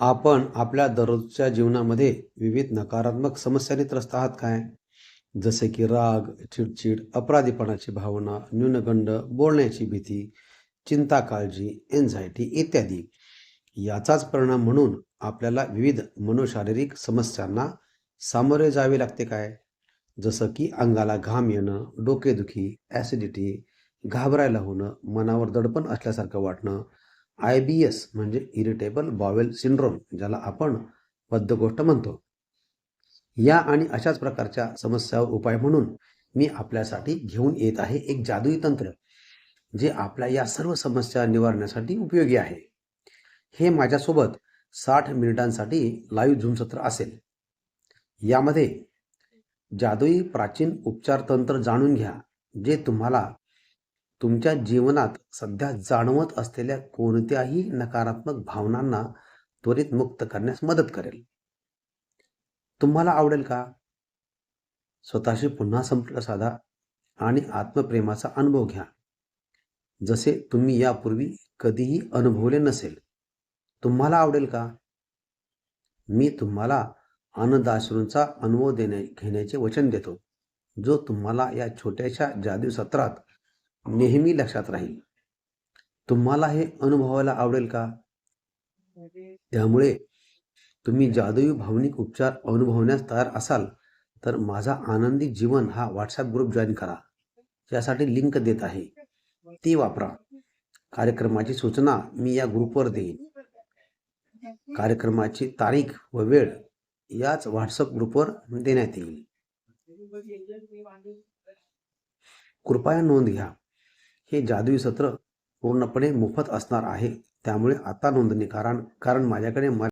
आपण आपल्या दररोजच्या जीवनामध्ये विविध नकारात्मक समस्यांनी त्रस्त आहात काय? जसे की राग चिडचिड अपराधीपणाची भावना न्यूनगंड बोलण्याची भीती चिंता काळजी एन्झायटी इत्यादी. याचाच परिणाम म्हणून आपल्याला विविध मनोशारीरिक समस्यांना सामोरे जावे लागते काय? जसं की अंगाला घाम येणं डोकेदुखी ॲसिडिटी घाबरायला होणं मनावर दडपण असल्यासारखं वाटणं आय बी एस म्हणजे इरिटेबल बॉवेल सिंड्रोम ज्याला आपण बद्धगोष्ट म्हणतो. या आणि अशाच प्रकारच्या समस्यावर उपाय म्हणून मी आपल्यासाठी घेऊन येत आहे एक जादुई तंत्र जे आपल्या या सर्व समस्या निवारण्यासाठी उपयोगी आहे. हे माझ्यासोबत साठ मिनिटांसाठी लाईव्ह झूम सत्र असेल. यामध्ये जादुई प्राचीन उपचार तंत्र जाणून घ्या जे तुम्हाला तुमच्या जीवनात सध्या जाणवत असलेल्या कोणत्याही नकारात्मक भावनांना त्वरित मुक्त करण्यास मदत करेल. तुम्हाला आवडेल का? स्वतःशी पुन्हा संपर्क साधा आणि आत्मप्रेमाचा अनुभव घ्या. जसे तुम्ही यापूर्वी कधीही अनुभवले नसेल. तुम्हाला आवडेल का? मी तुम्हाला आनंदाश्रूंचा अनुभव देणे घेण्याचे वचन देतो. जो तुम्हाला या छोट्याशा जादू सत्रात नेहमी लक्षात राहील. तुम्हाला हे अनुभवायला आवडेल का? त्यामुळे तुम्ही जादुई भावनिक उपचार अनुभवण्यास तयार असाल तर माझा आनंदी जीवन हा व्हॉट्सअप ग्रुप जॉईन करा. यासाठी लिंक देत आहे. ती वापरा. कार्यक्रमाची सूचना मी या ग्रुपवर देईन. कार्यक्रमाची तारीख व वेळ याच व्हॉट्सअप ग्रुपवर देण्यात येईल. कृपया नोंद घ्या. हे जादुई सत्र पूर्णपणे मोफत असणार आहे. त्यामुळे आता नोंदणी कारण कारण माझ्याकडे